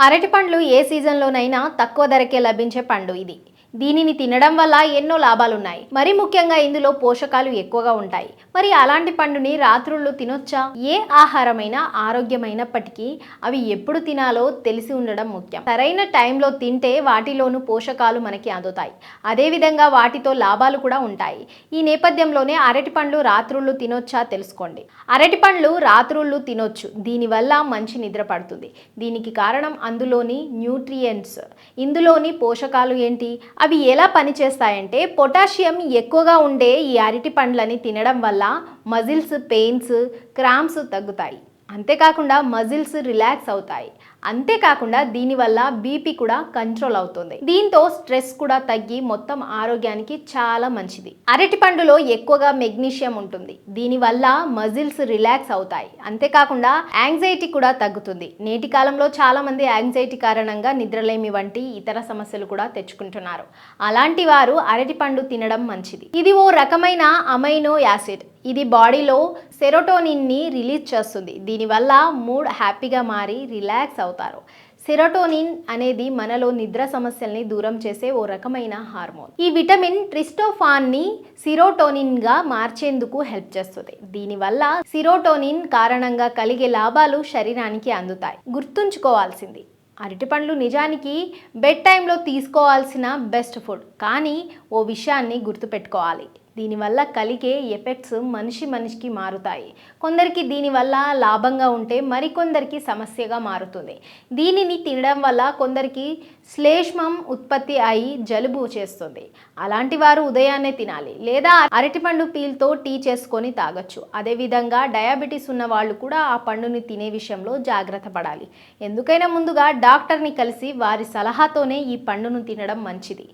అరటి పండ్లు ఏ సీజన్లోనైనా తక్కువ ధరకే లభించే పండు ఇది. దీనిని తినడం వల్ల ఎన్నో లాభాలున్నాయి. మరి ముఖ్యంగా ఇందులో పోషకాలు ఎక్కువగా ఉంటాయి. మరి అలాంటి పండుని రాత్రుళ్ళు తినొచ్చా? ఏ ఆహారమైనా ఆరోగ్యమైనప్పటికీ అవి ఎప్పుడు తినాలో తెలిసి ఉండడం ముఖ్యం. సరైన టైంలో తింటే వాటిలోను పోషకాలు మనకి అందుతాయి. అదేవిధంగా వాటితో లాభాలు కూడా ఉంటాయి. ఈ నేపథ్యంలోనే అరటి పండ్లు రాత్రుళ్ళు తినొచ్చా తెలుసుకోండి. అరటి పండ్లు రాత్రుళ్ళు తినొచ్చు. దీనివల్ల మంచి నిద్ర పడుతుంది. దీనికి కారణం అందులోని న్యూట్రియంట్స్. ఇందులోని పోషకాలు ఏంటి? అవి ఎలా పనిచేస్తాయంటే పొటాషియం ఎక్కువగా ఉండే ఈ అరటి పండ్లని తినడం వల్ల మజిల్స్ పెయిన్స్ క్రామ్స్ తగ్గుతాయి. అంతేకాకుండా మజిల్స్ రిలాక్స్ అవుతాయి. అంతేకాకుండా దీనివల్ల బీపీ కూడా కంట్రోల్ అవుతుంది. దీంతో స్ట్రెస్ కూడా తగ్గి మొత్తం ఆరోగ్యానికి చాలా మంచిది. అరటి పండులో ఎక్కువగా మెగ్నీషియం ఉంటుంది. దీనివల్ల మజిల్స్ రిలాక్స్ అవుతాయి. అంతేకాకుండా యాంగ్జైటీ కూడా తగ్గుతుంది. నేటి కాలంలో చాలా మంది యాంగ్జైటీ కారణంగా నిద్రలేమి వంటి ఇతర సమస్యలు కూడా తెచ్చుకుంటున్నారు. అలాంటి వారు అరటి పండు తినడం మంచిది. ఇది ఓ రకమైన అమైనో యాసిడ్ ఇది బాడీలో సెరోటోనిన్ని రిలీజ్ చేస్తుంది. దీనివల్ల మూడ్ హ్యాపీగా మారి రిలాక్స్ అవుతారు. సెరోటోనిన్ అనేది మనలో నిద్ర సమస్యల్ని దూరం చేసే ఓ రకమైన హార్మోన్. ఈ విటమిన్ ట్రిస్టోఫాన్ని సిరోటోనిన్గా మార్చేందుకు హెల్ప్ చేస్తుంది. దీనివల్ల సిరోటోనిన్ కారణంగా కలిగే లాభాలు శరీరానికి అందుతాయి. గుర్తుంచుకోవాల్సింది అరటిపండ్లు నిజానికి బెడ్ టైంలో తీసుకోవాల్సిన బెస్ట్ ఫుడ్. కానీ ఓ విషయాన్ని గుర్తుపెట్టుకోవాలి. దీనివల్ల కలిగే ఎఫెక్ట్స్ మనిషి మనిషికి మారుతాయి. కొందరికి దీనివల్ల లాభంగా ఉంటే మరికొందరికి సమస్యగా మారుతుంది. దీనిని తినడం వల్ల కొందరికి శ్లేష్మం ఉత్పత్తి అయి జలుబు చేస్తుంది. అలాంటి వారు ఉదయాన్నే తినాలి. లేదా అరటిపండు పీల్తో టీ చేసుకొని తాగొచ్చు. అదేవిధంగా డయాబెటీస్ ఉన్న వాళ్ళు కూడా ఆ పండుని తినే విషయంలో జాగ్రత్త పడాలి. ఎందుకైనా ముందుగా డాక్టర్ని కలిసి వారి సలహాతోనే ఈ పండును తినడం మంచిది.